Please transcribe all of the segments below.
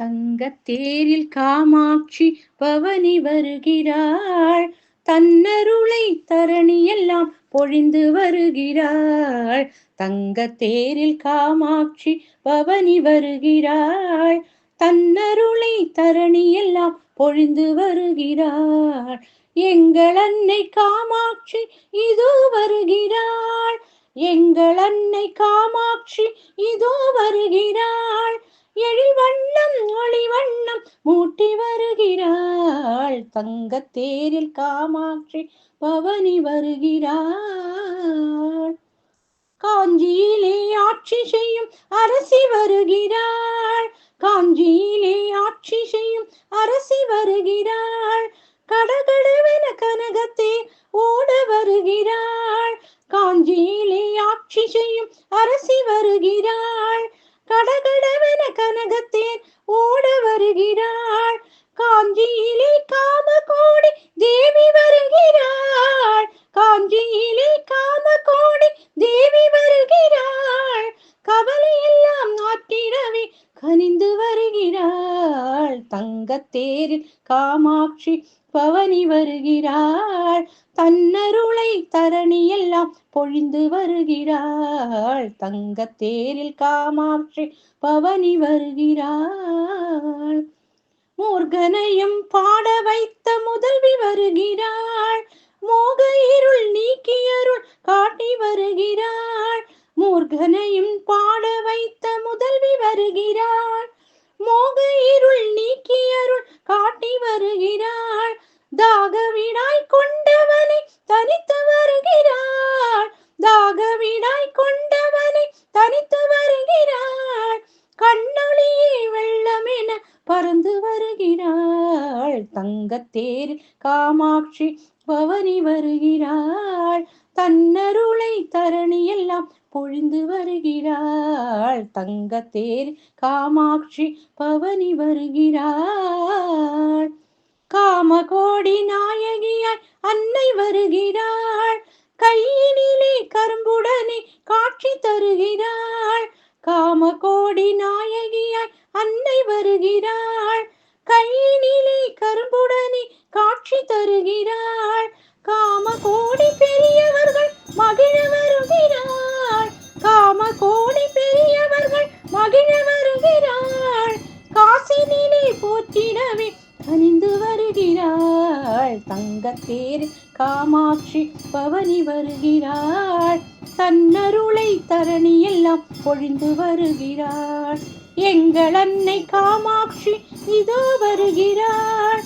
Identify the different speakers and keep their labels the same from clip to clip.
Speaker 1: தங்கத்தேரில் காமாட்சி பவனி வருகிறாள். தன்னருளை தரணியெல்லாம் பொழிந்து வருகிறாள். தங்கத்தேரில் காமாட்சி பவனி வருகிறாள். தன்னருளை தரணியெல்லாம் பொழிந்து வருகிறாள். எங்கள் அன்னை காமாட்சி இதோ வருகிறாள். எங்கள் அன்னை காமாட்சி இதோ வருகிறாள். எழில் வண்ணம் ஒளி வண்ணம் மூட்டி வருகிறாள். தங்கத்தேரில் காமாட்சி பவனி வருகிறாள். காஞ்சியிலே ஆட்சி செய்யும் அரசி வருகிறாள். காஞ்சியிலே ஆட்சி செய்யும் அரசி வருகிறாள். கடகடவென கனகத்தே ஓட வருகிறாள். காஞ்சியிலே ஆட்சி செய்யும் அரசி வருகிறாள். கடகடவென கனகத்தேன் ஓட வருகிறாள். காஞ்சியிலே காம கோடி தேவி வருகிறாள். காஞ்சியிலே காம கோடி தேவி வருகிறாள். கவலையெல்லாம் ஆற்றிடவே கனிந்து வருகிறாள். வருகிறாள் தங்கத்தேரில் காமாட்சி பவனி வருகிறாள். தன்னருளை தரணியெல்லாம் பொழிந்து வருகிறாள். தங்கத்தேரில் காமாட்சி பவனி வருகிறாள். மூர்கனையும் பாட வைத்த முதல்வி வருகிறாள். மோக இருள் நீக்கியருள் காட்டி வருகிறாள். மூர்கனையும் பாட வைத்த முதல்வி வருகிறாள். மோக இருள் வருகிறாள். தாகவிடாய் கொண்டவனை தனித்து வருகிறாள். தாகவிடாய் கொண்டவனை தனித்து வருகிறாள். கண்ணொளியே என பறந்து வருகிறாள். தங்கத்தேர் காமாட்சி பவனி வருகிறாள். தன்னருளை தரணி எல்லாம் பொழிந்து வருகிறாள். தங்கத்தேர் காமாட்சி பவனி வருகிறாள். காமகோடி நாயகியாய் அன்னை வருகிறாள். கையினிலே கரும்புடனே காட்சி தருகிறாள். காமகோடி நாயகியாய் அன்னை வருகிறாள். கையினிலே கரும்புடனே காட்சி தருகிறாள். காமகோடி பெரியவர்கள் மகிழ வருகிறாள். தங்கத்தேர் காமாட்சி பவனி வருகிறாள். தன்னருளை தரணி எல்லாம் பொழிந்து வருகிறாள். எங்கள் அன்னை காமாட்சி இதோ வருகிறாள்.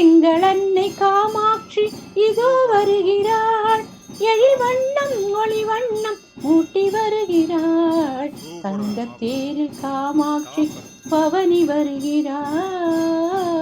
Speaker 1: எங்கள் அன்னை காமாட்சி இதோ வருகிறாள். எழில் வண்ணம் ஒளி வண்ணம் ஊட்டி வருகிறாள். தங்கத்தேரில் காமாட்சி பவனி வருகிறாள்.